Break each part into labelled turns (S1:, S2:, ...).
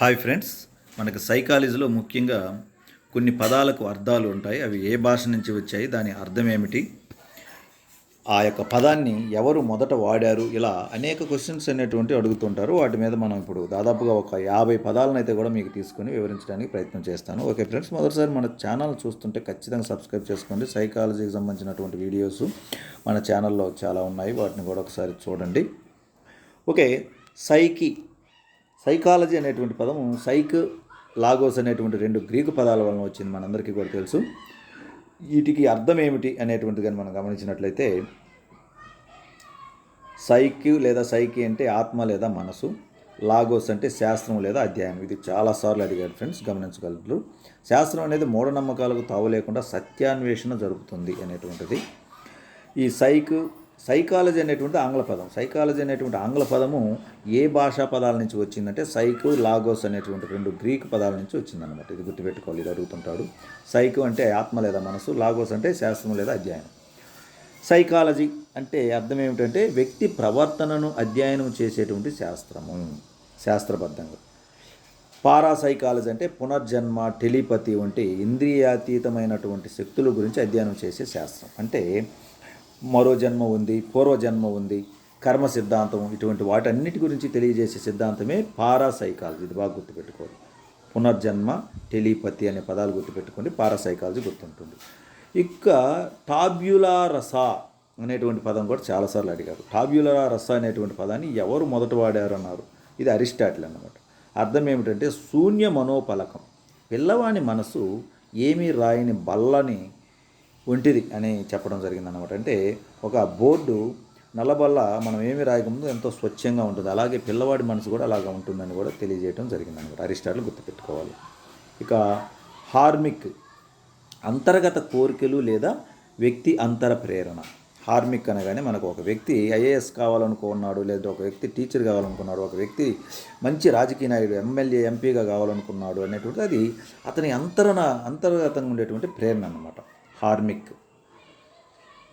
S1: Hi friends మనకు సైకాలజీలో ముఖ్యంగా కొన్ని పదాలకు అర్థాలు ఉంటాయి. అవి ఏ భాష నుంచి వచ్చాయి దాని అర్థం ఏమిటి? ఆ యొక్క పదాన్ని ఎవరు మొదట వాడారు? ఇలా అనేక క్వశ్చన్స్ అనేటువంటి అడుగుతుంటారు. వాటి మీద మనం ఇప్పుడు దాదాపుగా ఒక యాభై పదాలను అయితే కూడా మీకు తీసుకొని వివరించడానికి ప్రయత్నం చేస్తాను. ఓకే ఫ్రెండ్స్ మొదటిసారి మన ఛానల్ చూస్తుంటే ఖచ్చితంగా సబ్స్క్రైబ్ చేసుకోండి. సైకాలజీకి సంబంధించినటువంటి వీడియోస్ మన ఛానల్లో చాలా ఉన్నాయి. వాటిని కూడా ఒకసారి చూడండి. ఓకే సైకి సైకాలజీ అనేటువంటి పదము సైక్ లాగోస్ అనేటువంటి రెండు గ్రీకు పదాల వలన వచ్చింది మనందరికీ కూడా తెలుసు. వీటికి అర్థం ఏమిటి అనేటువంటిది కానీ మనం గమనించినట్లయితే సైకి లేదా సైకి అంటే ఆత్మ లేదా మనసు లాగోస్ అంటే శాస్త్రం లేదా అధ్యాయం. ఇది చాలాసార్లు అడిగారు ఫ్రెండ్స్ గమనించగలరు. శాస్త్రం అనేది మూఢనమ్మకాలకు తావు లేకుండా సత్యాన్వేషణ జరుగుతుంది అనేటువంటిది. ఈ సైక్ సైకాలజీ అనేటువంటి ఆంగ్ల పదం. సైకాలజీ అనేటువంటి ఆంగ్ల పదము ఏ భాషా పదాల నుంచి వచ్చిందంటే సైకు లాగోస్ అనేటువంటి రెండు గ్రీక్ పదాల నుంచి వచ్చిందనమాట ఇది గుర్తుపెట్టుకోవాలి ఇది అడుగుతుంటాడు. సైకు అంటే ఆత్మ లేదా మనసు లాగోస్ అంటే శాస్త్రం లేదా అధ్యయనం. సైకాలజీ అంటే అర్థం ఏమిటంటే వ్యక్తి ప్రవర్తనను అధ్యయనం చేసేటువంటి శాస్త్రము శాస్త్రబద్ధంగా. పారాసైకాలజీ అంటే పునర్జన్మ టెలిపతి వంటి ఇంద్రియాతీతమైనటువంటి శక్తుల గురించి అధ్యయనం చేసే శాస్త్రం. అంటే మరో జన్మ ఉంది పూర్వజన్మ ఉంది కర్మ సిద్ధాంతం ఇటువంటి వాటన్నిటి గురించి తెలియజేసే సిద్ధాంతమే పారాసైకాలజీ. ఇది బాగా గుర్తుపెట్టుకోవాలి. పునర్జన్మ టెలిపతి అనే పదాలు గుర్తుపెట్టుకోండి పారాసైకాలజీ గుర్తుంటుంది. ఇక టాబ్యులా రస అనేటువంటి పదం కూడా చాలాసార్లు అడిగారు. టాబ్యులా రస అనేటువంటి పదాన్ని ఎవరు మొదట వాడారు అన్నారు ఇది అరిస్టాటిల్ అన్నమాట. అర్థం ఏమిటంటే శూన్య మనోపలకం. పిల్లవాని మనసు ఏమీ రాయని బల్లని ఒంటిది అని చెప్పడం జరిగింది అనమాట అంటే ఒక బోర్డు నల్లబల్ల మనం ఏమి రాయకముందు ఎంతో స్వచ్ఛంగా ఉంటుంది. అలాగే పిల్లవాడి మనసు కూడా అలాగా ఉంటుందని కూడా తెలియజేయడం జరిగింది అనమాట అరిస్టాటిల్ గుర్తుపెట్టుకోవాలి. ఇక హార్మిక్ అంతర్గత కోరికలు లేదా వ్యక్తి అంతర ప్రేరణ. హార్మిక్ అనగానే మనకు ఒక వ్యక్తి ఐఏఎస్ కావాలనుకున్నాడు లేదా ఒక వ్యక్తి టీచర్ కావాలనుకున్నాడు ఒక వ్యక్తి మంచి రాజకీయ నాయకుడు ఎమ్మెల్యే ఎంపీగా కావాలనుకున్నాడు అనేటువంటిది అది అతని అంతరణ అంతర్గతంగా ఉండేటువంటి ప్రేరణ అనమాట హార్మిక్.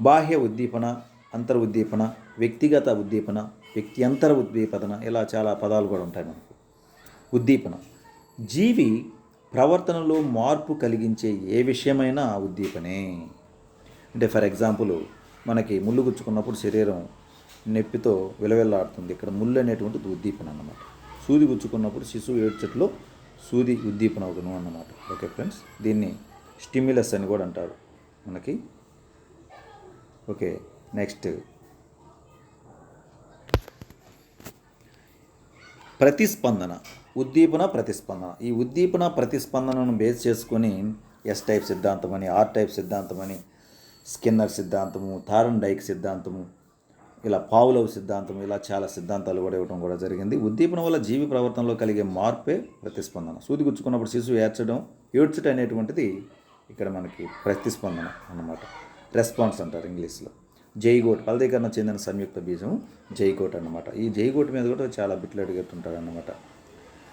S1: బాహ్య ఉద్దీపన అంతర్ ఉద్దీపన వ్యక్తిగత ఉద్దీపన వ్యక్త్యంతర ఉద్దీపన ఇలా చాలా పదాలు కూడా ఉంటాయి మనకు. ఉద్దీపన. జీవి ప్రవర్తనలో మార్పు కలిగించే ఏ విషయమైనా ఉద్దీపనే. అంటే ఫర్ ఎగ్జాంపుల్ మనకి ముళ్ళు గుచ్చుకున్నప్పుడు శరీరం నొప్పితో విలవిల్లాడుతుంది. ఇక్కడ ముళ్ళు అనేటువంటిది ఉద్దీపన అన్నమాట. సూది గుచ్చుకున్నప్పుడు శిశువు ఏడ్చట్లో సూది ఉద్దీపన అవును అన్నమాట. Okay friends? దీన్ని స్టిమ్యులస్ అని కూడా అంటారు. మనకి. Okay next. ప్రతిస్పందన ఉద్దీపన ప్రతిస్పందన. ఈ ఉద్దీపన ప్రతిస్పందనను బేస్ చేసుకొని ఎస్ టైప్ సిద్ధాంతం అని ఆర్ టైప్ సిద్ధాంతం అని స్కిన్నర్ సిద్ధాంతము థారన్ డైక్ సిద్ధాంతము ఇలా పావులవ్ సిద్ధాంతం ఇలా చాలా సిద్ధాంతాలు కూడా ఇవ్వడం కూడా జరిగింది. ఉద్దీపన వల్ల జీవి ప్రవర్తనలో కలిగే మార్పే ప్రతిస్పందన. సూది గుచ్చుకున్నప్పుడు శిశువు ఏడ్చడం ఏడ్చడం అనేటువంటిది ఇక్కడ మనకి ప్రతిస్పందన అన్నమాట. రెస్పాన్స్ అంటారు ఇంగ్లీష్లో. జైగోట్ ఫలదీకరణ చెందిన సంయుక్త బీజం జైగోట్ అన్నమాట. ఈ జైగోట్ మీద కూడా చాలా బిట్లు అడిగేస్తుంటారు అన్నమాట.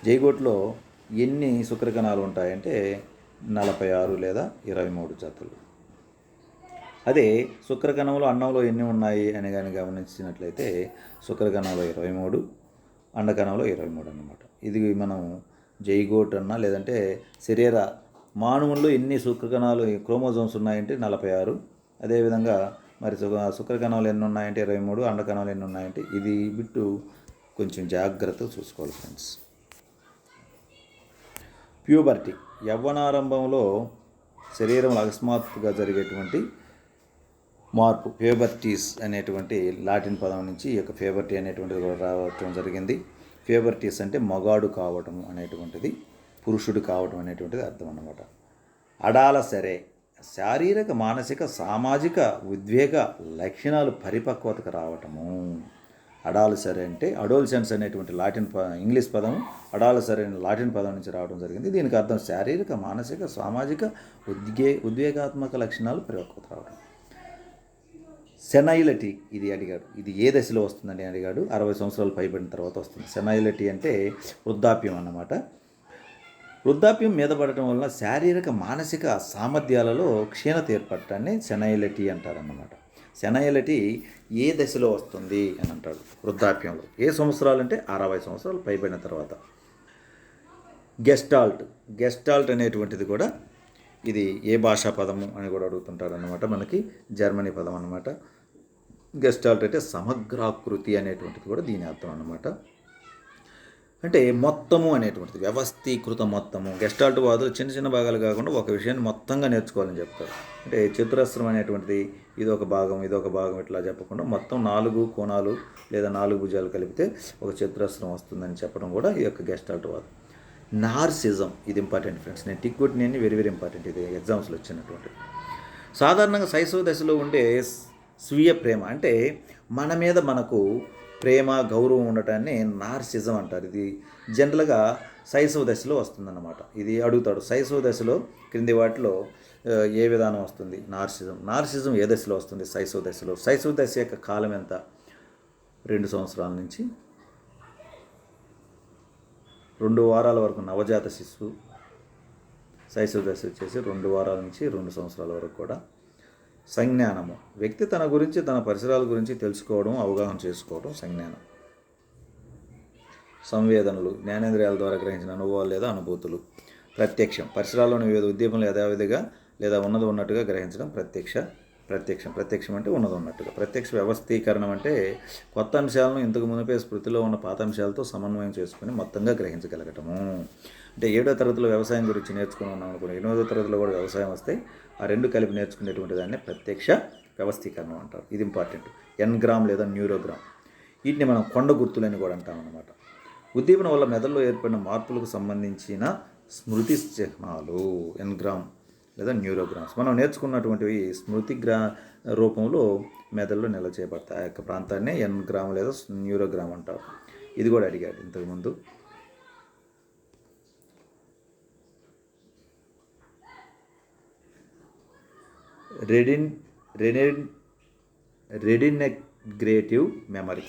S1: జైగోట్లో ఎన్ని శుక్రకణాలు ఉంటాయంటే నలభై ఆరు లేదా ఇరవై మూడు జాతులు. అదే శుక్రకణంలో అన్నంలో ఎన్ని ఉన్నాయి అని కానీ గమనించినట్లయితే శుక్రకణంలో ఇరవై మూడు అండకణంలో ఇరవై మూడు అన్నమాట. ఇది మనం జైగోట్ అన్నా లేదంటే శరీర మానవుల్లో ఎన్ని శుక్రకణాలు క్రోమోజోమ్స్ ఉన్నాయంటే నలభై ఆరు. అదేవిధంగా మరి శుక్ర శుక్రకణాలు ఎన్ని ఉన్నాయంటే ఇరవై మూడు అండకణాలు ఎన్ని ఉన్నాయంటే ఇది బిట్టు కొంచెం జాగ్రత్తగా చూసుకోవాలి ఫ్రెండ్స్. ప్యూబర్టీ యవ్వనారంభంలో శరీరంలో అకస్మాత్తుగా జరిగేటువంటి మార్పు ఫేబర్టీస్ అనేటువంటి లాటిన్ పదం నుంచి ఈ యొక్క ఫేబర్టీ అనేటువంటిది కూడా రావటం జరిగింది. ఫేబర్టీస్ అంటే మగాడు కావటం అనేటువంటిది. పురుషుడు కావటం అనేటువంటిది అర్థం అన్నమాట. అడాల సరే శారీరక మానసిక సామాజిక ఉద్వేగ లక్షణాలు పరిపక్వతకు రావటము. అడాలు సరే అంటే అడోల్సెన్స్ అనేటువంటి లాటిన్ ప ఇంగ్లీష్ పదం అడాలు సరే అనే లాటిన్ పదం నుంచి రావడం జరిగింది. దీనికి అర్థం శారీరక మానసిక సామాజిక ఉద్గే ఉద్వేగాత్మక లక్షణాలు పరిపక్వత రావడం సెనైలటీ ఇది అడిగాడు. ఇది ఏ దశలో వస్తుందని అడిగాడు. అరవై సంవత్సరాలు పైబడిన తర్వాత వస్తుంది. సెనైలటీ అంటే వృద్ధాప్యం అన్నమాట. వృద్ధాప్యం మీద పడటం వలన శారీరక మానసిక సామర్థ్యాలలో క్షీణత ఏర్పడటాన్ని సెనైలిటీ అంటారన్నమాట. సెనైలటీ ఏ దశలో వస్తుంది అని అంటాడు వృద్ధాప్యంలో. ఏ సంవత్సరాలు అంటే అరవై సంవత్సరాలు పైబడిన తర్వాత. గెస్టాల్ట్. గెస్టాల్ట్ అనేటువంటిది కూడా ఇది ఏ భాషా పదము అని కూడా అడుగుతుంటారు అనమాట మనకి. జర్మనీ పదం అనమాట గెస్టాల్ట్ అంటే సమగ్రాకృతి అనేటువంటిది కూడా దీని అర్థం అనమాట అంటే మొత్తము అనేటువంటిది వ్యవస్థీకృత మొత్తము. గెస్టాల్ట్ వాదులు చిన్న చిన్న భాగాలు కాకుండా ఒక విషయాన్ని మొత్తంగా నేర్చుకోవాలని చెప్తారు. అంటే చతురస్రం అనేటువంటిది ఇది ఒక భాగం ఇది ఒక భాగం ఇట్లా చెప్పకుండా మొత్తం నాలుగు కోణాలు లేదా నాలుగు భుజాలు కలిపితే ఒక చతురస్రం వస్తుందని చెప్పడం కూడా ఈ యొక్క గెస్టాల్ట్ వాదం. నార్సిజం ఇది ఇంపార్టెంట్ ఫ్రెండ్స్. నేను టిక్ కొట్టిన వెరీ వెరీ ఇంపార్టెంట్. ఇది ఎగ్జామ్స్లో వచ్చినటువంటి సాధారణంగా శైశవ దశలో ఉండే స్వీయ ప్రేమ అంటే మన మీద మనకు ప్రేమ గౌరవం ఉండటాన్ని నార్సిజం అంటారు. ఇది జనరల్గా శైశవ దశలో వస్తుందన్నమాట. ఇది అడుగుతాడు శైశవ దశలో క్రింది వాటిలో ఏ విధానం వస్తుంది? నార్సిజం. నార్సిజం ఏ దశలో వస్తుంది? శైశవ దశలో. శైశవ దశ యొక్క కాలం ఎంత? రెండు సంవత్సరాల నుంచి రెండు వారాల వరకు నవజాత శిశువు. శైశవ దశ వచ్చేసి రెండు వారాల నుంచి రెండు సంవత్సరాల వరకు కూడా సంజ్ఞానము. వ్యక్తి తన గురించి తన పరిసరాల గురించి తెలుసుకోవడం అవగాహన చేసుకోవడం సంజ్ఞానం. సంవేదనలు జ్ఞానేంద్రియాల ద్వారా గ్రహించిన అనుభవాలు లేదా అనుభూతులు. ప్రత్యక్షం. పరిసరాల్లోని వివిధ ఉద్దీపనలు యథావిధిగా లేదా ఉన్నది ఉన్నట్టుగా గ్రహించడం ప్రత్యక్ష ప్రత్యక్షం. ప్రత్యక్షం అంటే ఉన్నది ఉన్నట్టుగా. ప్రత్యక్ష వ్యవస్థీకరణం అంటే కొత్త అంశాలను ఇంతకు మునిపే స్మృతిలో ఉన్న పాత అంశాలతో సమన్వయం చేసుకుని మొత్తంగా గ్రహించగలగటము. అంటే ఏడో తరగతిలో వ్యవసాయం గురించి నేర్చుకుని ఉన్నాం అనుకోండి. ఎనిమిదో తరగతిలో కూడా వ్యవసాయం వస్తే ఆ రెండు కలిపి నేర్చుకునేటువంటి దాన్ని ప్రత్యక్ష వ్యవస్థీకరణం అంటారు. ఇది ఇంపార్టెంట్. ఎన్గ్రామ్ లేదా న్యూరోగ్రామ్ వీటిని మనం కొండ గుర్తులని కూడా అంటామన్నమాట ఉద్దీపన వల్ల మెదడులో ఏర్పడిన మార్పులకు సంబంధించిన స్మృతి చిహ్నాలు. ఎన్గ్రామ్ లేదా న్యూరోగ్రామ్స్. మనం నేర్చుకున్నటువంటివి స్మృతి గ్రా రూపంలో మెదడులో నిల్వ చేయబడతాయి. ఆ యొక్క ప్రాంతాన్ని ఎన్గ్రామ్ లేదా న్యూరోగ్రామ్ అంటారు. ఇది కూడా అడిగాడు ఇంతకుముందు. రెడిన్ రెడిన్ రెడినెగ్రేటివ్ మెమరీ.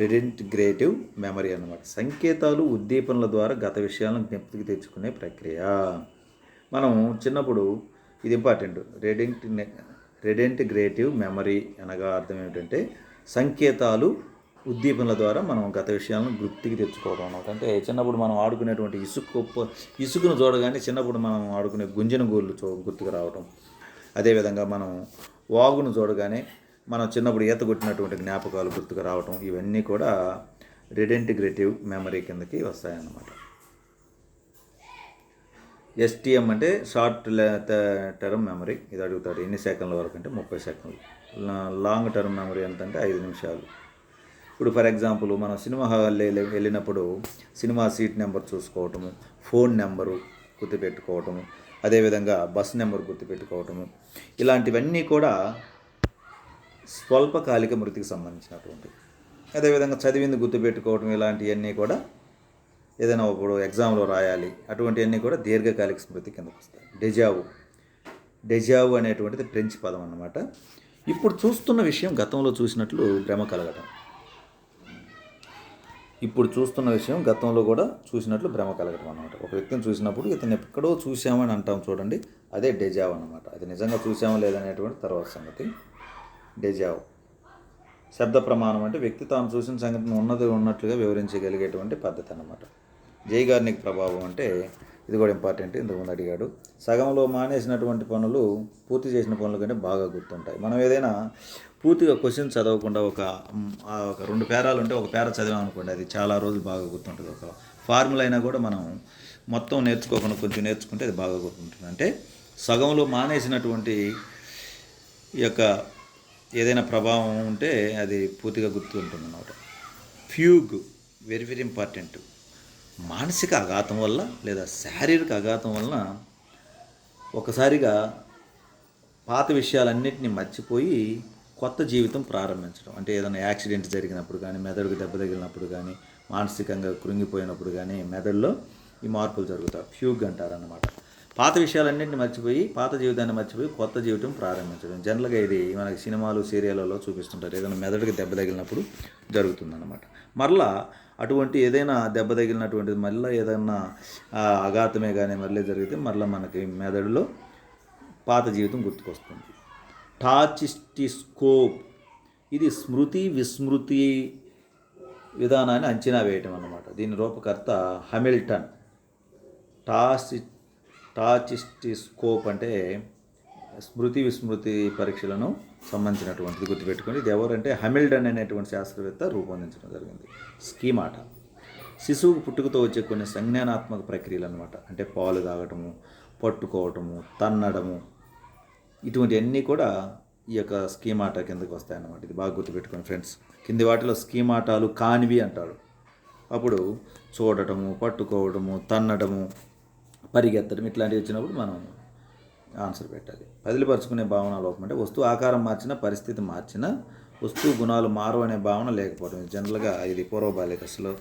S1: రెడింటిగ్రేటివ్ మెమరీ అన్నమాట. సంకేతాలు ఉద్దీపనల ద్వారా గత విషయాలను జ్ఞప్తికి తెచ్చుకునే ప్రక్రియ. మనం చిన్నప్పుడు ఇది ఇంపార్టెంట్. రెడెంట్ రెడెంటిగ్రేటివ్ మెమరీ అనగా అర్థం ఏమిటంటే సంకేతాలు ఉద్దీపనల ద్వారా మనం గత విషయాలను గుర్తుకి తెచ్చుకోవడం అనమాట అంటే చిన్నప్పుడు మనం ఆడుకునేటువంటి ఇసుక ఇసుకను చూడగానే చిన్నప్పుడు మనం ఆడుకునే గుంజన గోళ్ళు చూ గుర్తుకు రావడం అదేవిధంగా మనం వాగును చూడగానే మనం చిన్నప్పుడు ఈత కొట్టినటువంటి జ్ఞాపకాలు గుర్తుకు రావటం. ఇవన్నీ కూడా రిడెంటిగ్రేటివ్ మెమరీ కిందకి వస్తాయన్నమాట. ఎస్టీఎం అంటే షార్ట్ టర్మ్ మెమరీ ఇది అడుగుతాడు. ఎన్ని సెకండ్ల వరకు అంటే ముప్పై సెకండ్లు. లాంగ్ టర్మ్ మెమరీ ఎంత అంటే ఐదు నిమిషాలు. ఇప్పుడు ఫర్ ఎగ్జాంపుల్ మనం సినిమా హాల్ వెళ్ళినప్పుడు సినిమా సీట్ నెంబర్ చూసుకోవటము ఫోన్ నెంబరు గుర్తుపెట్టుకోవటము అదేవిధంగా బస్ నెంబర్ గుర్తుపెట్టుకోవటము ఇలాంటివన్నీ కూడా స్వల్పకాలిక మృతికి సంబంధించినటువంటివి. అదేవిధంగా చదివింది గుర్తుపెట్టుకోవటం ఇలాంటివన్నీ కూడా ఏదైనా ఇప్పుడు ఎగ్జామ్లో రాయాలి అటువంటివన్నీ కూడా దీర్ఘకాలిక స్మృతి కిందకు వస్తాయి. డెజావు డెజావు అనేటువంటిది ఫ్రెంచ్ పదం అన్నమాట. ఇప్పుడు చూస్తున్న విషయం గతంలో చూసినట్లు భ్రమ కలగటం. ఇప్పుడు చూస్తున్న విషయం గతంలో కూడా చూసినట్లు భ్రమ కలగటం అనమాట ఒక వ్యక్తిని చూసినప్పుడు ఇతను ఎక్కడో చూసామని అంటాం చూడండి అదే డెజావ్ అనమాట అది నిజంగా చూసామో లేదనేటువంటి తర్వాత సంగతి. డెజావ్ శబ్ద ప్రమాణం అంటే వ్యక్తి తాను చూసిన సంగతిని ఉన్నది ఉన్నట్లుగా వివరించగలిగేటువంటి పద్ధతి అన్నమాట. జైగార్నిక్ ప్రభావం అంటే ఇది కూడా ఇంపార్టెంట్ ఇంతకుముందు అడిగాడు. సగంలో మానేసినటువంటి పనులు పూర్తి చేసిన పనుల కంటే బాగా గుర్తుంటాయి. మనం ఏదైనా పూర్తిగా క్వశ్చన్ చదవకుండా ఒక ఒక రెండు పేరాలు ఉంటే ఒక పేర చదివాం అనుకోండి అది చాలా రోజులు బాగా గుర్తుంటుంది. ఒక ఫార్ములా అయినా కూడా మనం మొత్తం నేర్చుకోకుండా కొంచెం నేర్చుకుంటే అది బాగా గుర్తుంటుంది. అంటే సగంలో మానేసినటువంటి ఈ యొక్క ఏదైనా ప్రభావం ఉంటే అది పూర్తిగా గుర్తు ఉంటుంది అన్నమాట ఫ్యూగ్ వెరీ వెరీ ఇంపార్టెంట్ మానసిక ఆఘాతం వల్ల లేదా శారీరక ఆఘాతం వలన ఒకసారిగా పాత విషయాలన్నింటినీ మర్చిపోయి కొత్త జీవితం ప్రారంభించడం. అంటే ఏదైనా యాక్సిడెంట్ జరిగినప్పుడు కానీ మెదడుకు దెబ్బ తగిలినప్పుడు కానీ మానసికంగా కృంగిపోయినప్పుడు కానీ మెదడులో ఈ మార్పులు జరుగుతాయి. ఫ్యూగ్ అంటారన్నమాట. పాత విషయాలన్నింటినీ మర్చిపోయి పాత జీవితాన్ని మర్చిపోయి కొత్త జీవితం ప్రారంభించడం. జనరల్గా ఇది మనకి సినిమాలు సీరియళ్ళలో చూపిస్తుంటారు. ఏదైనా మెదడుకి దెబ్బ తగిలినప్పుడు జరుగుతుందన్నమాట. మరలా అటువంటి ఏదైనా దెబ్బ తగిలినటువంటిది మళ్ళీ ఏదైనా అఘాతమే కానీ మళ్ళీ జరిగితే మరలా మనకి మెదడులో పాత జీవితం గుర్తుకొస్తుంది. టాచిస్టిస్కోప్ ఇది స్మృతి విస్మృతి విధానాన్ని అంచనా వేయటం అన్నమాట దీని రూపకర్త హమిల్టన్. టాసి టాచిస్టిస్కోప్ అంటే స్మృతి విస్మృతి పరీక్షలను సంబంధించినటువంటిది గుర్తుపెట్టుకోండి. ఇది ఎవరంటే హమిల్డన్ అనేటువంటి శాస్త్రవేత్త రూపొందించడం జరిగింది. స్కీమాట. శిశువుకు పుట్టుకతో వచ్చే కొన్ని సంజ్ఞానాత్మక ప్రక్రియలు అనమాట అంటే పాలు తాగటము పట్టుకోవటము తన్నడము. ఇటువంటి అన్నీ కూడా ఈ యొక్క స్కీమాటా కిందకి వస్తాయన్నమాట ఇది బాగా గుర్తుపెట్టుకోండి ఫ్రెండ్స్. కింది వాటిలో స్కీమాటాలు కానివి అంటారు. అప్పుడు చూడటము పట్టుకోవడము తన్నడము పరిగెత్తడం ఇట్లాంటివి వచ్చినప్పుడు మనం ఆన్సర్ పెట్టాలి. పదిలిపరుచుకునే భావన లోపం అంటే వస్తువు ఆకారం మార్చిన పరిస్థితి మార్చిన వస్తువు గుణాలు మారు అనే భావన లేకపోవడం. జనరల్గా ఇది పూర్వ బాల్య దశలో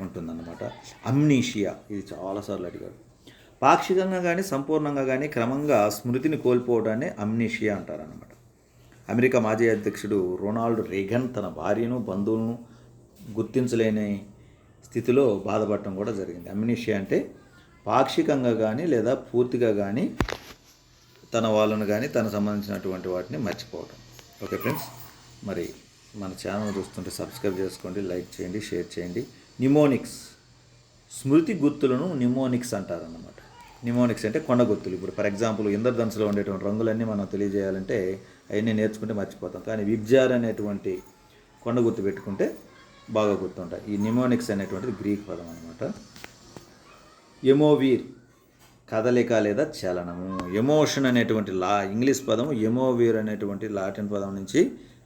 S1: ఉంటుందన్నమాట. అమ్నీషియా ఇది చాలాసార్లు అడిగాడు. పాక్షికంగా కానీ సంపూర్ణంగా కానీ క్రమంగా స్మృతిని కోల్పోవడాన్ని అమ్నీషియా అంటారనమాట అమెరికా మాజీ అధ్యక్షుడు రొనాల్డ్ రేగన్ తన భార్యను బంధువులను గుర్తించలేని స్థితిలో బాధపడటం కూడా జరిగింది. అమ్నీషియా అంటే పాక్షికంగా కానీ లేదా పూర్తిగా కానీ తన వాళ్ళను కానీ తన సంబంధించినటువంటి వాటిని మర్చిపోవడం ఓకే ఫ్రెండ్స్ మరి మన ఛానల్ చూస్తుంటే సబ్స్క్రైబ్ చేసుకోండి లైక్ చేయండి షేర్ చేయండి. నిమోనిక్స్ స్మృతి గుర్తులను నిమోనిక్స్ అంటారన్నమాట. నిమోనిక్స్ అంటే కొండ గుర్తులు. ఇప్పుడు ఫర్ ఎగ్జాంపుల్ ఇంద్రధనుసులో ఉండేటువంటి రంగులన్నీ మనం తెలియజేయాలంటే అవన్నీ నేర్చుకుంటే మర్చిపోతాం. కానీ విబ్జార్ అనేటువంటి కొండ గుర్తు పెట్టుకుంటే బాగా గుర్తుంటాయి. ఈ నిమోనిక్స్ అనేటువంటిది గ్రీక్ పదం అనమాట ఎమోవీర్ కదలిక లేదా చలనము ఎమోషన్ అనేటువంటి లా ఇంగ్లీష్ పదం ఎమోవీర్ అనేటువంటి లాటిన్ పదం నుంచి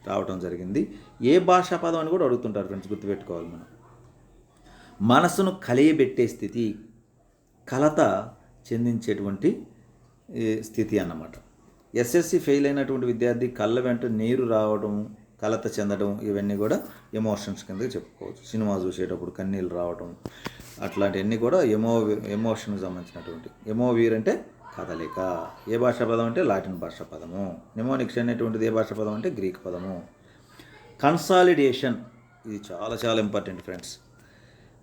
S1: రావటం జరిగింది. ఏ భాషా పదం అని కూడా అడుగుతుంటారు ఫ్రెండ్స్ గుర్తుపెట్టుకోవాలి మనం. మనసును కలియబెట్టే స్థితి కలత చెందించేటువంటి స్థితి అన్నమాట. ఎస్ఎస్సి ఫెయిల్ అయినటువంటి విద్యార్థి కళ్ళ వెంట నీరు రావడం కలత చెందడం ఇవన్నీ కూడా ఎమోషన్స్ కింద చెప్పుకోవచ్చు. సినిమా చూసేటప్పుడు కన్నీళ్ళు రావడం అట్లాంటివన్నీ కూడా ఎమో ఎమోషన్కి సంబంధించినటువంటి. ఎమోవీర్ అంటే కదలిక. ఏ భాషా పదం అంటే లాటిన్ భాషా పదము. నిమోనిక్స్ అనేటువంటిది ఏ భాషా పదం అంటే గ్రీక్ పదము. కన్సాలిడేషన్ ఇది చాలా చాలా ఇంపార్టెంట్ ఫ్రెండ్స్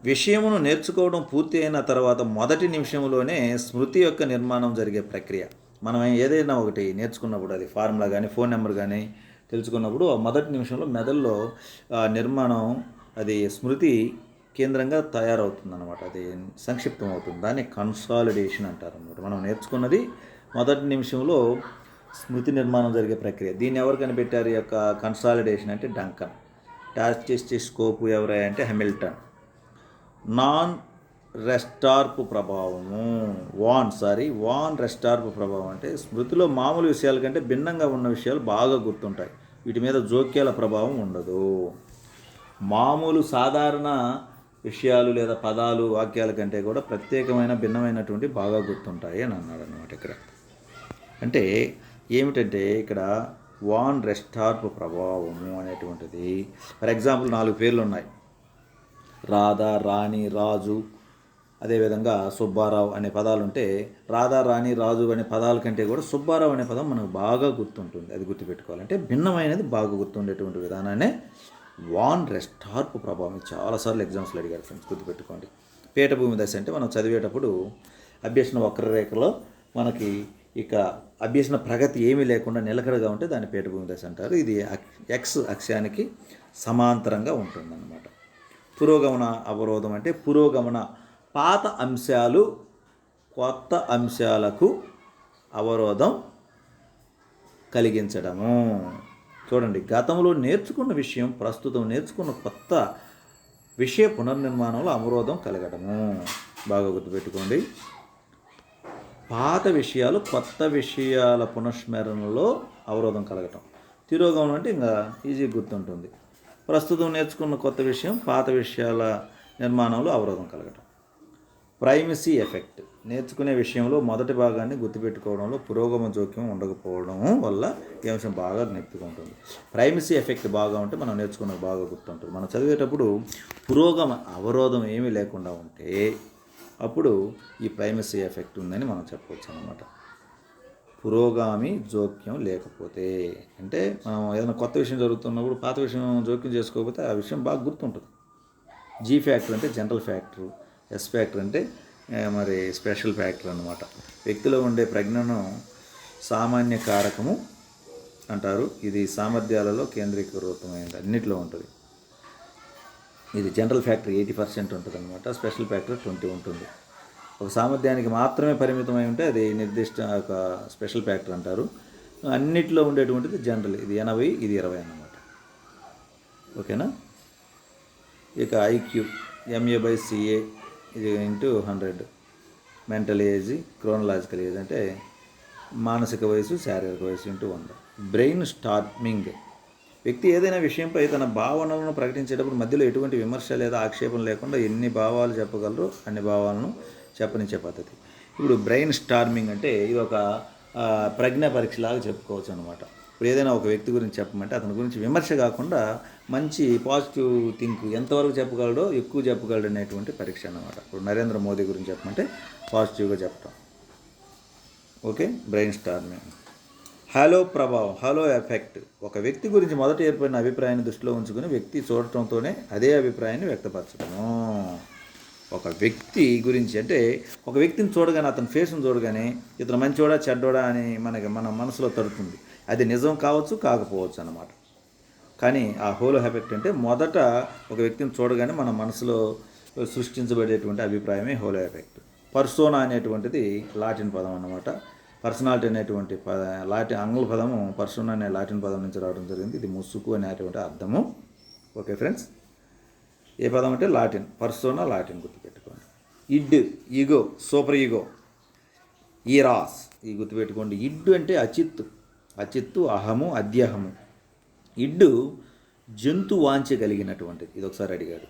S1: విషయమును నేర్చుకోవడం పూర్తి అయిన తర్వాత మొదటి నిమిషంలోనే స్మృతి యొక్క నిర్మాణం జరిగే ప్రక్రియ. మనం ఏదైనా ఒకటి నేర్చుకున్నప్పుడు అది ఫార్ములా కానీ ఫోన్ నెంబర్ కానీ తెలుసుకున్నప్పుడు మొదటి నిమిషంలో మెదడులో నిర్మాణం అది స్మృతి కేంద్రంగా తయారవుతుంది అనమాట అది సంక్షిప్తం అవుతుంది దాన్ని కన్సాలిడేషన్ అంటారు అనమాట మనం నేర్చుకున్నది మొదటి నిమిషంలో స్మృతి నిర్మాణం జరిగే ప్రక్రియ. దీన్ని ఎవరు కనిపెట్టారు? ఈ యొక్క కన్సాలిడేషన్ అంటే డంకన్. టాస్టిస్టిస్కోపు ఎవరై అంటే హెమిల్టన్. నాన్ రెస్టార్ప్ ప్రభావము. వాన్ సారీ వాన్ రెస్టార్ప్ ప్రభావం అంటే స్మృతిలో మామూలు విషయాల కంటే భిన్నంగా ఉన్న విషయాలు బాగా గుర్తుంటాయి. వీటి మీద జోక్యాల ప్రభావం ఉండదు. మామూలు సాధారణ విషయాలు లేదా పదాలు వాక్యాల కంటే కూడా ప్రత్యేకమైన భిన్నమైనటువంటి బాగా గుర్తుంటాయి అని అన్నాడు అనమాట ఇక్కడ. అంటే ఏమిటంటే ఇక్కడ వాన్ రెస్టార్ప్ ప్రభావము అనేటువంటిది. ఫర్ ఎగ్జాంపుల్ నాలుగు పేర్లు ఉన్నాయి. రాధా రాణి రాజు అదేవిధంగా సుబ్బారావు అనే పదాలు ఉంటే రాధా రాణి రాజు అనే పదాల కంటే కూడా సుబ్బారావు అనే పదం మనకు బాగా గుర్తుంటుంది. అది గుర్తుపెట్టుకోవాలంటే భిన్నమైనది బాగా గుర్తుండేటువంటి విధానాన్ని వాన్ రెస్టార్ప్ ప్రభావం. చాలాసార్లు ఎగ్జామ్స్లో అడిగారు ఫ్రెండ్స్ గుర్తుపెట్టుకోండి. పీఠభూమి దశ అంటే మనం చదివేటప్పుడు అభ్యసన వక్రరేఖలో మనకి ఇక అభ్యసన ప్రగతి ఏమీ లేకుండా నిలకడగా ఉంటే దాన్ని పీఠభూమి దశ అంటారు. ఇది ఎక్స్ అక్షానికి సమాంతరంగా ఉంటుందన్నమాట. పురోగమన అవరోధం అంటే పురోగమన పాత అంశాలు కొత్త అంశాలకు అవరోధం కలిగించడము. చూడండి గతంలో నేర్చుకున్న విషయం ప్రస్తుతం నేర్చుకున్న కొత్త విషయ పునర్నిర్మాణంలో అవరోధం కలగడము. బాగా గుర్తుపెట్టుకోండి. పాత విషయాలు కొత్త విషయాల పునఃస్మరణలో అవరోధం కలగటం. తిరోగమనం అంటే ఇంకా ఈజీ గుర్తుంటుంది. ప్రస్తుతం నేర్చుకున్న కొత్త విషయం పాత విషయాల నిర్మాణంలో అవరోధం కలగటం. Primacy effect. నేర్చుకునే విషయంలో మొదటి భాగాన్ని గుర్తుపెట్టుకోవడంలో పురోగమ జోక్యం ఉండకపోవడం వల్ల ఈ అంశం బాగా జ్ఞప్తిగా ఉంటుంది. ప్రైమసీ ఎఫెక్ట్ బాగా ఉంటే మనం నేర్చుకున్న బాగా గుర్తుంటుంది. మనం చదివేటప్పుడు పురోగమ అవరోధం ఏమీ లేకుండా ఉంటే అప్పుడు ఈ ప్రైమసీ ఎఫెక్ట్ ఉందని మనం చెప్పవచ్చు అన్నమాట. పురోగామి జోక్యం లేకపోతే అంటే మనం ఏదైనా కొత్త విషయం జరుగుతున్నప్పుడు పాత విషయం జోక్యం చేసుకోకపోతే ఆ విషయం బాగా గుర్తుంటుంది. జీ ఫ్యాక్టర్ అంటే జనరల్ ఫ్యాక్టర్ ఎస్ ఫ్యాక్టర్ అంటే మరి స్పెషల్ ఫ్యాక్టర్ అన్నమాట. వ్యక్తిలో ఉండే ప్రజ్ఞను సామాన్య కారకము అంటారు. ఇది సామర్థ్యాలలో కేంద్రీకృతమైనది అన్నిట్లో ఉంటుంది. ఇది జనరల్ ఫ్యాక్టర్ ఎయిటీ పర్సెంట్ ఉంటుంది అనమాట స్పెషల్ ఫ్యాక్టర్ ట్వంటీ ఉంటుంది. ఒక సామర్థ్యానికి మాత్రమే పరిమితమై ఉంటే అది నిర్దిష్ట ఒక స్పెషల్ ఫ్యాక్టర్ అంటారు. అన్నిట్లో ఉండేటువంటిది జనరల్ ఇది ఎనభై ఇది ఇరవై అన్నమాట. ఓకేనా? ఇక ఐక్యూ ఎంఏ బై సిఏ ఇది into hundred. Mental age chronological age అంటే మానసిక వయసు శారీరక వయసు ఇంటూ వంద. Brainstorming. వ్యక్తి ఏదైనా విషయంపై తన భావనలను ప్రకటించేటప్పుడు మధ్యలో ఎటువంటి విమర్శ లేదా ఆక్షేపం లేకుండా ఎన్ని భావాలు చెప్పగలరో అన్ని భావాలను చెప్పనిచ్చే పద్ధతి. ఇప్పుడు బ్రెయిన్ స్టార్మింగ్ అంటే ఇది ఒక ప్రజ్ఞ పరీక్షలాగా చెప్పుకోవచ్చు అనమాట ఇప్పుడు ఏదైనా ఒక వ్యక్తి గురించి చెప్పమంటే అతని గురించి విమర్శ కాకుండా మంచి పాజిటివ్ థింక్ ఎంతవరకు చెప్పగలడో ఎక్కువ చెప్పగలడు అనేటువంటి పరీక్ష అన్నమాట. ఇప్పుడు నరేంద్ర మోదీ గురించి చెప్పమంటే పాజిటివ్గా చెప్పటం. ఓకే? Brainstorming. హలో ప్రభావం హలో ఎఫెక్ట్. ఒక వ్యక్తి గురించి మొదట ఏర్పడిన అభిప్రాయాన్ని దృష్టిలో ఉంచుకుని వ్యక్తి చూడటంతోనే అదే అభిప్రాయాన్ని వ్యక్తపరచడము ఒక వ్యక్తి గురించి అంటే ఒక వ్యక్తిని చూడగానే అతని ఫేస్ని చూడగానే ఇతను మంచివాడా చెడ్డోడా అని మనకి మన మనసులో తడుతుంది. అది నిజం కావచ్చు కాకపోవచ్చు అనమాట కానీ ఆ హోలో ఎఫెక్ట్ అంటే మొదట ఒక వ్యక్తిని చూడగానే మన మనసులో సృష్టించబడేటువంటి అభిప్రాయమే హోలో ఎఫెక్ట్. పర్సోనా అనేటువంటిది లాటిన్ పదం అన్నమాట. పర్సనాలిటీ అనేటువంటి పద లాటిన్ ఆంగ్ల పదము పర్సోనా అనే లాటిన్ పదం నుంచి రావడం జరిగింది. ఇది ముసుగు అనేటువంటి అర్థము. Okay friends? ఏ పదం అంటే లాటిన్. పర్సోనా లాటిన్ గుర్తుపెట్టుకోండి. Id ego super ego. Eros. ఈ గుర్తుపెట్టుకోండి. ఇడ్డు అంటే అచిత్తు అచిత్తు అహము అద్యహము ఇడ్డు జంతు వాంఛ కలిగినటువంటిది. ఇది ఒకసారి అడిగాడు.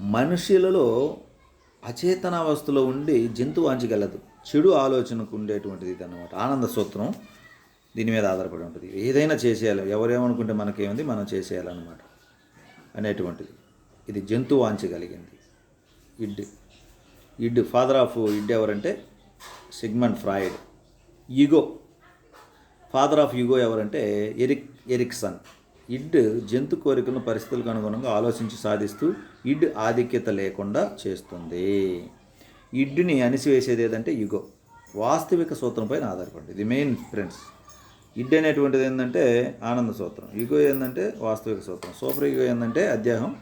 S1: మనుషులలో అచేతనావస్థలో ఉండి జంతు వాంచగలదు చెడు ఆలోచనకు ఉండేటువంటిది ఇది అన్నమాట. ఆనంద సూత్రం దీని మీద ఆధారపడి ఉంటుంది. ఏదైనా చేసేయాలి. ఎవరేమనుకుంటే మనకేముంది? మనం చేసేయాలన్నమాట. అనేటువంటిది. ఇది జంతు వాంచగలిగింది ఇడ్ ఇడ్ ఫాదర్ ఆఫ్ ఇడ్ ఎవరంటే Sigmund Freud. Ego. Father of ego ఎవరంటే ఎరిక్ ఎరిక్సన్ ఇడ్ జంతు కోరికలను పరిస్థితులకు అనుగుణంగా ఆలోచించి సాధిస్తూ ఇడ్ ఆధిక్యత లేకుండా చేస్తుంది. ఇడ్ని అణిసివేసేది ఏదంటే యుగో వాస్తవిక సూత్రంపై ఆధారపడింది. ఇది మెయిన్ ఫ్రెండ్స్ ఇడ్ అనేటువంటిది ఏంటంటే ఆనంద సూత్రం. యుగో ఏంటంటే వాస్తవిక సూత్రం. సూపర్ యుగో ఏంటంటే అధ్యాయం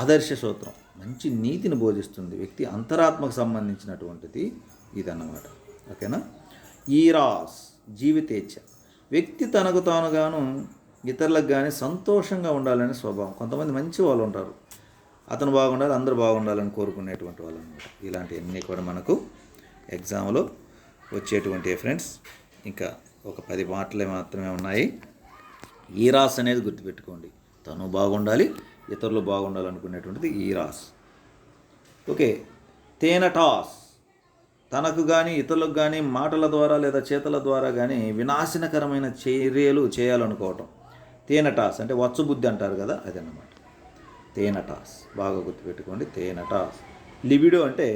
S1: ఆదర్శ సూత్రం. మంచి నీతిని బోధిస్తుంది. వ్యక్తి అంతరాత్మకు సంబంధించినటువంటిది ఇదన్నమాట. ఓకేనా? ఈరాస్. జీవితేచ్ఛ. వ్యక్తి తనకు తానుగాను ఇతరులకు కానీ సంతోషంగా ఉండాలనే స్వభావం. కొంతమంది మంచి వాళ్ళు ఉంటారు. అతను బాగుండాలి అందరూ బాగుండాలని కోరుకునేటువంటి వాళ్ళు అనమాట ఇలాంటివన్నీ కూడా మనకు ఎగ్జామ్లో వచ్చేటువంటి ఫ్రెండ్స్ ఇంకా ఒక పది మాటలే మాత్రమే ఉన్నాయి. ఈ రాస్ అనేది గుర్తుపెట్టుకోండి. తను బాగుండాలి ఇతరులు బాగుండాలనుకునేటువంటిది ఈ రాస్ ఓకే తేన టాస్. తనకు కానీ ఇతరులకు కానీ మాటల ద్వారా లేదా చేతల ద్వారా కానీ వినాశనకరమైన చర్యలు చేయాలనుకోవటం. తేనె టాస్ అంటే వచ్చబుద్ధి అంటారు కదా అదన్నమాట. తేనె టాస్ బాగా గుర్తుపెట్టుకోండి తేనె టాస్ లిబిడో అంటే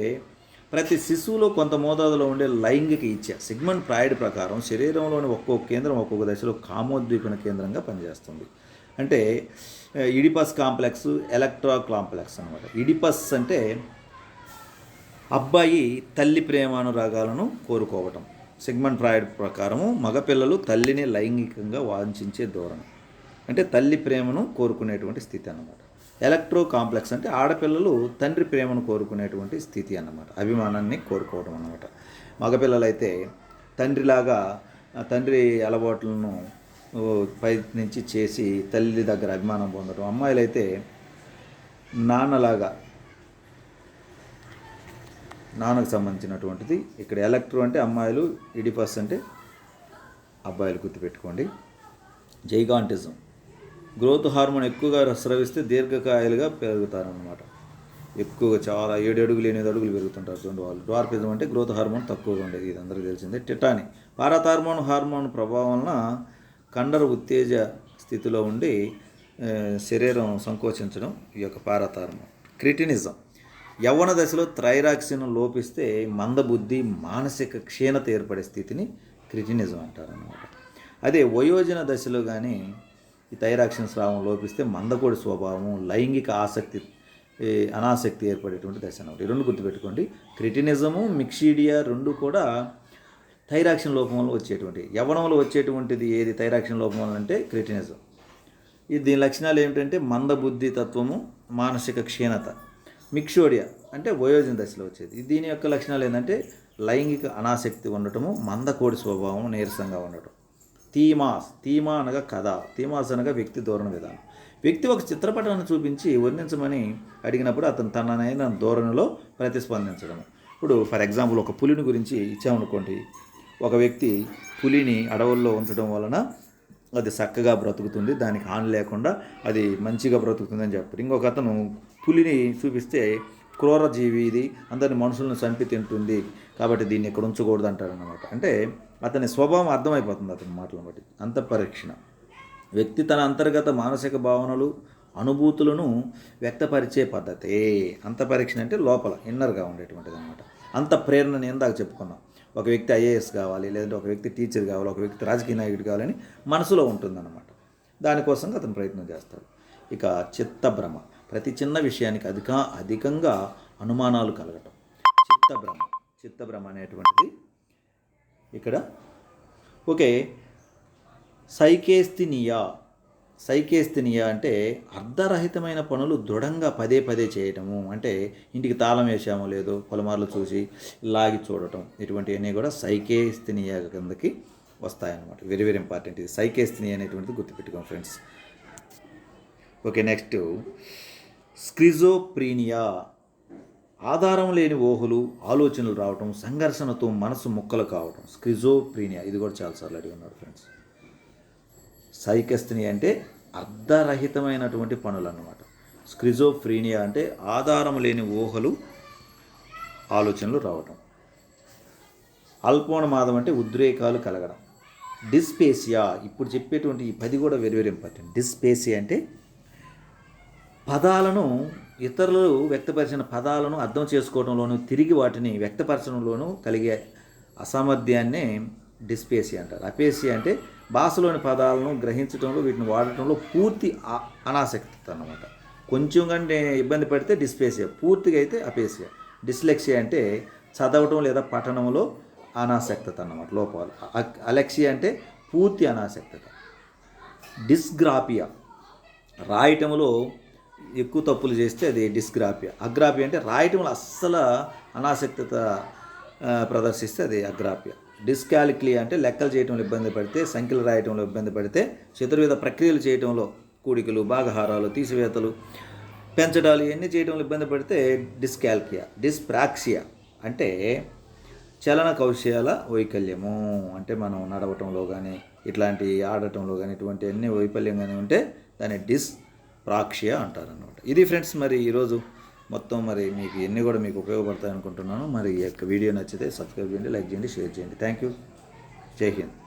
S1: ప్రతి శిశువులో కొంత మోతాదులో ఉండే లైంగిక ఇచ్చ సిగ్మండ్ ప్రాయిడ్ ప్రకారం శరీరంలోని ఒక్కొక్క కేంద్రం ఒక్కొక్క దశలో కామోద్దీపన కేంద్రంగా పనిచేస్తుంది. అంటే ఇడిపస్ కాంప్లెక్స్ ఎలక్ట్రా కాంప్లెక్స్ అనమాట ఇడిపస్ అంటే అబ్బాయి తల్లి ప్రేమానురాగాలను కోరుకోవటం. సిగ్మండ్ ఫ్రాయిడ్ ప్రకారము మగపిల్లలు తల్లిని లైంగికంగా వాంఛించే ధోరణి. అంటే తల్లి ప్రేమను కోరుకునేటువంటి స్థితి అన్నమాట. ఎలక్ట్రో కాంప్లెక్స్ అంటే ఆడపిల్లలు తండ్రి ప్రేమను కోరుకునేటువంటి స్థితి అన్నమాట. అభిమానాన్ని కోరుకోవడం అన్నమాట. మగపిల్లలైతే తండ్రిలాగా తండ్రి అలవాట్లను ప్రయత్నించి చేసి తల్లి దగ్గర అభిమానం పొందడం అమ్మాయిలైతే నాన్నలాగా నాన్నకు సంబంధించినటువంటిది. ఇక్కడ ఎలక్ట్రో అంటే అమ్మాయిలు ఇడిపస్ అంటే అబ్బాయిలు గుర్తుపెట్టుకోండి. జైగాంటిజం. గ్రోత్ హార్మోన్ ఎక్కువగా స్రవిస్తే దీర్ఘకాయలుగా పెరుగుతారన్నమాట. ఎక్కువగా చాలా ఏడు అడుగులు ఎనిమిది అడుగులు పెరుగుతుంటారు చూడండి వాళ్ళు. డ్వార్ఫిజం అంటే గ్రోత్ హార్మోన్ తక్కువగా ఉండేది. ఇది అందరికీ తెలిసిందే. టిటాని పారాథార్మోన్ హార్మోన్ ప్రభావం వలన కండర ఉత్తేజ స్థితిలో ఉండి శరీరం సంకోచించడం ఈ యొక్క పారాథార్మోన్ క్రిటినిజం. యవ్వన దశలో త్రైరాక్సిన్ లోపిస్తే మందబుద్ధి మానసిక క్షీణత ఏర్పడే స్థితిని క్రిటినిజం అంటారనమాట అదే వయోజన దశలో కానీ ఈ థైరాక్సిన్ స్రావం లోపిస్తే మందకోడి స్వభావం లైంగిక ఆసక్తి అనాసక్తి ఏర్పడేటువంటి దశ అనమాట ఈ రెండు గుర్తుపెట్టుకోండి. క్రిటినిజము మిక్సీడియా రెండు కూడా థైరాక్సిన్ లోపం వల్ల వచ్చేటువంటి యవ్వనంలో వచ్చేటువంటిది ఏది థైరాక్సిన్ లోపం వల్ల అంటే క్రిటినిజం. ఈ దీని లక్షణాలు ఏమిటంటే మందబుద్ధి తత్వము మానసిక క్షీణత. మిక్షోడియా అంటే వయోజన దశలో వచ్చేది. దీని యొక్క లక్షణాలు ఏంటంటే లైంగిక అనాసక్తి ఉండటము మందకోడి స్వభావం నీరసంగా ఉండటం. థీమాస్ థీమా అనగా కథ థీమాస్ అనగా వ్యక్తి ధోరణ విధానం. వ్యక్తి ఒక చిత్రపటాన్ని చూపించి వర్ణించమని అడిగినప్పుడు అతను తననైన ధోరణిలో ప్రతిస్పందించడం. ఇప్పుడు ఫర్ ఎగ్జాంపుల్ ఒక పులిని గురించి ఇచ్చామనుకోండి. ఒక వ్యక్తి పులిని అడవుల్లో ఉంచడం వలన అది చక్కగా బ్రతుకుతుంది దానికి హాని లేకుండా అది మంచిగా బ్రతుకుతుంది అని చెప్తారు ఇంకొక అతను పులిని చూపిస్తే క్రూరజీవి ఇది అందరిని మనుషులను చంపి తింటుంది. కాబట్టి దీన్ని ఇక్కడ ఉంచకూడదు అంటారనమాట అంటే అతని స్వభావం అర్థమైపోతుంది అతని మాటలను బట్టి. అంత పరీక్షణ వ్యక్తి తన అంతర్గత మానసిక భావనలు అనుభూతులను వ్యక్తపరిచే పద్ధతే. అంత పరీక్షణ అంటే లోపల ఇన్నర్గా ఉండేటువంటిది అనమాట అంత ప్రేరణని ఇందాక చెప్పుకున్నాం. ఒక వ్యక్తి ఐఏఎస్ కావాలి లేదంటే ఒక వ్యక్తి టీచర్ కావాలి ఒక వ్యక్తి రాజకీయ నాయకుడు కావాలని మనసులో ఉంటుందన్నమాట. దానికోసం అతను ప్రయత్నం చేస్తాడు. ఇక చిత్తభ్రమ. ప్రతి చిన్న విషయానికి అధిక అధికంగా అనుమానాలు కలగటం. చిత్తభ్రమ చిత్తభ్రమ అనేటువంటిది ఇక్కడ. ఓకే. సైకేస్థినియా సైకేస్థినియా అంటే అర్ధరహితమైన పనులు దృఢంగా పదే పదే చేయటము. అంటే ఇంటికి తాళం వేసామో లేదో పలుమార్లు చూసి లాగి చూడటం ఇటువంటివన్నీ కూడా సైకేస్థినియా కిందకి వస్తాయన్నమాట. వెరీ వెరీ ఇంపార్టెంట్ ఇది సైకేస్థినియా అనేటువంటిది గుర్తుపెట్టుకోండి ఫ్రెండ్స్ ఓకే నెక్స్ట్ స్క్రిజోప్రీనియా. ఆధారం లేని ఓహులు ఆలోచనలు రావటం సంఘర్షణతో మనసు ముక్కలు కావటం. స్క్రిజోప్రీనియా. ఇది కూడా చాలాసార్లు అడిగి ఉన్నారు ఫ్రెండ్స్. సైకస్తిని అంటే అర్ధరహితమైనటువంటి పనులు అన్నమాట స్క్రిజోఫ్రీనియా అంటే ఆధారం లేని ఊహలు ఆలోచనలు రావటం. అల్పోన్మాదం అంటే ఉద్రేకాలు కలగడం. డిస్పేసియా. ఇప్పుడు చెప్పేటువంటి ఈ పది కూడా వెరీ వెరీ ఇంపార్టెంట్. డిస్పేసియా అంటే పదాలను ఇతరులు వ్యక్తపరిచిన పదాలను అర్థం చేసుకోవడంలోనూ తిరిగి వాటిని వ్యక్తపరచడంలోనూ కలిగే అసామర్థ్యాన్నే డిస్పేసి అంటారు. అపేసి అంటే భాషలోని పదాలను గ్రహించడంలో వీటిని వాడటంలో పూర్తి అనాసక్తి అన్నమాట. కొంచెం కంటే ఇబ్బంది పడితే డిస్పేసియా పూర్తిగా అయితే అపేసియా. డిస్లెక్సియా అంటే చదవటం లేదా పఠనంలో అనాసక్తత అన్నమాట లోపాలు. అలెక్సియా అంటే పూర్తి అనాసక్తత డిస్గ్రాపియా రాయటంలో ఎక్కువ తప్పులు చేస్తే అది డిస్గ్రాపియా. అగ్రాపియా అంటే రాయటంలో అస్సలు అనాసక్తత ప్రదర్శిస్తే అది అగ్రాపియా. డిస్కాలిక్లీ అంటే లెక్కలు చేయడంలో ఇబ్బంది పడితే సంఖ్యలు రాయటంలో ఇబ్బంది పడితే చతుర్విధ ప్రక్రియలు చేయటంలో కూడికలు భాగహారాలు తీసివేతలు పెంచడాలు ఇవన్నీ చేయడంలో ఇబ్బంది పడితే డిస్కాల్కియా డిస్ప్రాక్సియా అంటే చలన కౌశల వైకల్యము. అంటే మనం నడవటంలో కానీ ఇట్లాంటి ఆడటంలో కానీ ఇటువంటి అన్ని వైఫల్యం కానీ ఉంటే దాన్ని డిస్ రాక్షియా అంటారనమాట ఇది ఫ్రెండ్స్ మరి ఈరోజు మొత్తం మరి మీకు ఎన్ని కూడా మీకు ఉపయోగపడతాయి అనుకుంటున్నాను మరి ఈ యొక్క వీడియో నచ్చితే సబ్స్క్రైబ్ చేయండి లైక్ చేయండి షేర్ చేయండి. Thank you. జై హింద్.